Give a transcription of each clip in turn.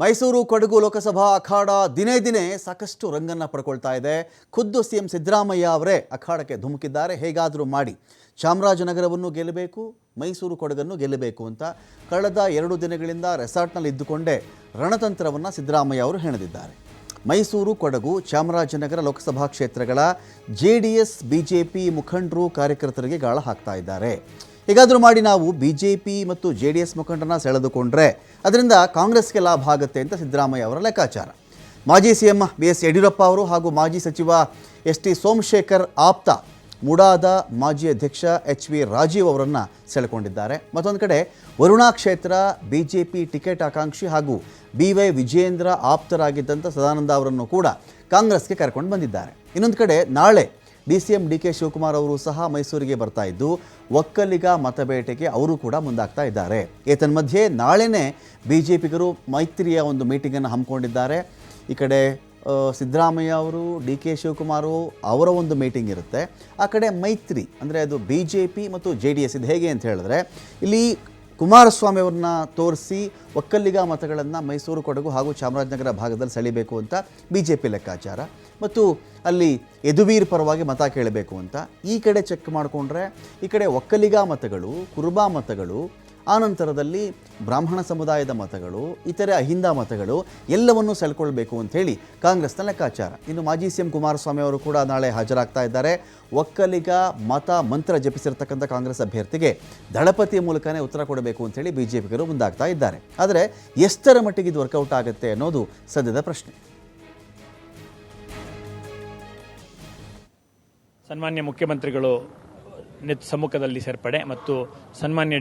ಮೈಸೂರು ಕೊಡಗು ಲೋಕಸಭಾ ಅಖಾಡ ದಿನೇ ದಿನೇ ಸಾಕಷ್ಟು ರಂಗನ್ನು ಪಡ್ಕೊಳ್ತಾ ಇದೆ. ಖುದ್ದು ಸಿಎಂ ಸಿದ್ದರಾಮಯ್ಯ ಅವರೇ ಅಖಾಡಕ್ಕೆ ಧುಮುಕಿದ್ದಾರೆ. ಹೇಗಾದರೂ ಮಾಡಿ. ಚಾಮರಾಜನಗರವನ್ನು ಗೆಲ್ಲಬೇಕು, ಮೈಸೂರು ಕೊಡಗನ್ನು ಗೆಲ್ಲಬೇಕು ಅಂತ ಕಳೆದ ಎರಡು ದಿನಗಳಿಂದ ರೆಸಾರ್ಟ್ನಲ್ಲಿ ಇದ್ದುಕೊಂಡೇ ರಣತಂತ್ರವನ್ನು ಸಿದ್ದರಾಮಯ್ಯ ಅವರು ಹೆಣೆದಿದ್ದಾರೆ. ಮೈಸೂರು, ಕೊಡಗು, ಚಾಮರಾಜನಗರ ಲೋಕಸಭಾ ಕ್ಷೇತ್ರಗಳ J D S, B J P ಮುಖಂಡರು ಕಾರ್ಯಕರ್ತರಿಗೆ ಗಾಳ ಹಾಕ್ತಾ ಇದ್ದಾರೆ. ಹೇಗಾದರೂ ಮಾಡಿ ನಾವು ಬಿ ಜೆ ಪಿ ಮತ್ತು ಜೆ ಡಿ ಎಸ್ ಮುಖಂಡನ ಸೆಳೆದುಕೊಂಡ್ರೆ ಅದರಿಂದ ಕಾಂಗ್ರೆಸ್ಗೆ ಲಾಭ ಆಗುತ್ತೆ ಅಂತ ಸಿದ್ದರಾಮಯ್ಯ ಅವರ ಲೆಕ್ಕಾಚಾರ. ಮಾಜಿ C M B S Yediyurappa ಅವರು ಹಾಗೂ ಮಾಜಿ ಸಚಿವ ಎಸ್ ಟಿ ಸೋಮಶೇಖರ್ ಆಪ್ತ, ಮುಡಾದ ಮಾಜಿ ಅಧ್ಯಕ್ಷ ಎಚ್ ವಿ ರಾಜೀವ್ ಅವರನ್ನು ಸೆಳೆಕೊಂಡಿದ್ದಾರೆ ಮತ್ತೊಂದು ಕಡೆ ವರುಣಾ ಕ್ಷೇತ್ರ ಬಿ ಜೆ ಪಿ ಟಿಕೆಟ್ ಆಕಾಂಕ್ಷಿ ಹಾಗೂ ಬಿ ವೈ ವಿಜಯೇಂದ್ರ ಆಪ್ತರಾಗಿದ್ದಂಥ ಸದಾನಂದ ಅವರನ್ನು ಕೂಡ ಕಾಂಗ್ರೆಸ್ಗೆ ಕರ್ಕೊಂಡು ಬಂದಿದ್ದಾರೆ. ಇನ್ನೊಂದು ಕಡೆ ನಾಳೆ D C M D K Shivakumar ಅವರು ಸಹ ಮೈಸೂರಿಗೆ ಬರ್ತಾ ಇದ್ದು, ಒಕ್ಕಲಿಗ ಮತಬೇಟೆಗೆ ಅವರು ಕೂಡ ಮುಂದಾಗ್ತಾ ಇದ್ದಾರೆ. ಏತನ್ಮಧ್ಯೆ ನಾಳೆನೇ ಬಿ ಜೆ ಪಿಗರು ಮೈತ್ರಿಯ ಒಂದು ಮೀಟಿಂಗನ್ನು ಹಮ್ಮಿಕೊಂಡಿದ್ದಾರೆ. ಈ ಕಡೆ ಸಿದ್ದರಾಮಯ್ಯ ಅವರು, ಡಿ ಕೆ ಶಿವಕುಮಾರ್ ಅವರ ಒಂದು ಮೀಟಿಂಗ್ ಇರುತ್ತೆ. ಆ ಕಡೆ ಮೈತ್ರಿ, ಅಂದರೆ ಅದು ಬಿ ಜೆ ಪಿ ಮತ್ತು ಜೆ ಡಿ ಎಸ್ ಇದು ಹೇಗೆ ಅಂತ ಹೇಳಿದ್ರೆ, ಇಲ್ಲಿ ಕುಮಾರಸ್ವಾಮಿ ಅವ್ರನ್ನ ತೋರಿಸಿ ಒಕ್ಕಲಿಗ ಮತಗಳನ್ನು ಮೈಸೂರು ಕೊಡಗು ಹಾಗೂ ಚಾಮರಾಜನಗರ ಭಾಗದಲ್ಲಿ ಸೆಳಿಬೇಕು ಅಂತ ಬಿ ಜೆ ಪಿ ಲೆಕ್ಕಾಚಾರ. ಮತ್ತು ಅಲ್ಲಿ ಯದುವೀರ್ ಪರವಾಗಿ ಮತ ಕೇಳಬೇಕು ಅಂತ ಈ ಕಡೆ ಚೆಕ್ ಮಾಡಿಕೊಂಡ್ರೆ ಈ ಕಡೆ ಒಕ್ಕಲಿಗ ಮತಗಳು, ಕುರುಬಾ ಮತಗಳು ಆನಂತರದಲ್ಲಿ ಬ್ರಾಹ್ಮಣ ಸಮುದಾಯದ ಮತಗಳು, ಇತರೆ ಅಹಿಂದ ಮತಗಳು ಎಲ್ಲವನ್ನೂ ಸೆಳ್ಕೊಳ್ಬೇಕು ಅಂಥೇಳಿ ಕಾಂಗ್ರೆಸ್ನ ಲೆಕ್ಕಾಚಾರ. ಇನ್ನು ಮಾಜಿ ಸಿ ಎಂ ಕುಮಾರಸ್ವಾಮಿ ಅವರು ಕೂಡ ನಾಳೆ ಹಾಜರಾಗ್ತಾ ಇದ್ದಾರೆ. ಒಕ್ಕಲಿಗ ಮತ ಮಂತ್ರ ಜಪಿಸಿರ್ತಕ್ಕಂಥ ಕಾಂಗ್ರೆಸ್ ಅಭ್ಯರ್ಥಿಗೆ ದಳಪತಿಯ ಮೂಲಕನೇ ಉತ್ತರ ಕೊಡಬೇಕು ಅಂತೇಳಿ ಬಿ ಜೆ ಪಿಗರು ಮುಂದಾಗ್ತಾ ಇದ್ದಾರೆ. ಆದರೆ ಎಷ್ಟರ ಮಟ್ಟಿಗೆ ಇದು ವರ್ಕೌಟ್ ಆಗುತ್ತೆ ಅನ್ನೋದು ಸದ್ಯದ ಪ್ರಶ್ನೆ. ಸನ್ಮಾನ್ಯ ಮುಖ್ಯಮಂತ್ರಿಗಳು ಸಮ್ಮುಖದಲ್ಲಿ ಸೇರ್ಪಡೆ ಮತ್ತು ಸನ್ಮಾನ್ಯ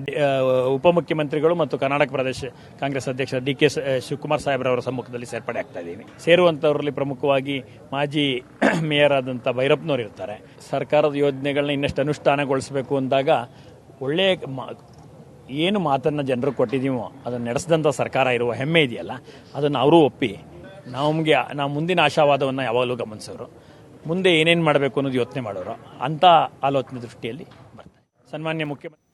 ಉಪಮುಖ್ಯಮಂತ್ರಿಗಳು ಮತ್ತು ಕರ್ನಾಟಕ ಪ್ರದೇಶ ಕಾಂಗ್ರೆಸ್ ಅಧ್ಯಕ್ಷ ಡಿ ಕೆ ಶಿವಕುಮಾರ್ ಸಾಹೇಬ್ರವರ ಸಮ್ಮುಖದಲ್ಲಿ ಸೇರ್ಪಡೆ ಆಗ್ತಾ ಇದ್ದೀವಿ. ಸೇರುವಂತವರಲ್ಲಿ ಪ್ರಮುಖವಾಗಿ ಮಾಜಿ ಮೇಯರ್ ಆದಂಥ ಭೈರಪ್ಪನವರು ಇರ್ತಾರೆ. ಸರ್ಕಾರದ ಯೋಜನೆಗಳನ್ನ ಇನ್ನಷ್ಟು ಅನುಷ್ಠಾನಗೊಳಿಸಬೇಕು ಅಂದಾಗ ಒಳ್ಳೆಯ ಏನು ಮಾತನ್ನು ಜನರು ಕೊಟ್ಟಿದ್ದೀವೋ ಅದನ್ನು ನಡೆಸಿದಂಥ ಸರ್ಕಾರ ಇರುವ ಹೆಮ್ಮೆ ಇದೆಯಲ್ಲ, ಅದನ್ನು ಅವರು ಒಪ್ಪಿ ನಮಗೆ ನಾವು ಮುಂದಿನ ಆಶಾವಾದವನ್ನು ಯಾವಾಗಲೂ ಗಮನಿಸೋರು. ಮುಂದೆ ಏನೇನು ಮಾಡಬೇಕು ಅನ್ನೋದು ಯೋಚನೆ ಮಾಡೋರು ಅಂಥ ಆಲೋಚನೆ ದೃಷ್ಟಿಯಲ್ಲಿ ಬರ್ತಾರೆ. ಸನ್ಮಾನ್ಯ ಮುಖ್ಯಮಂತ್ರಿ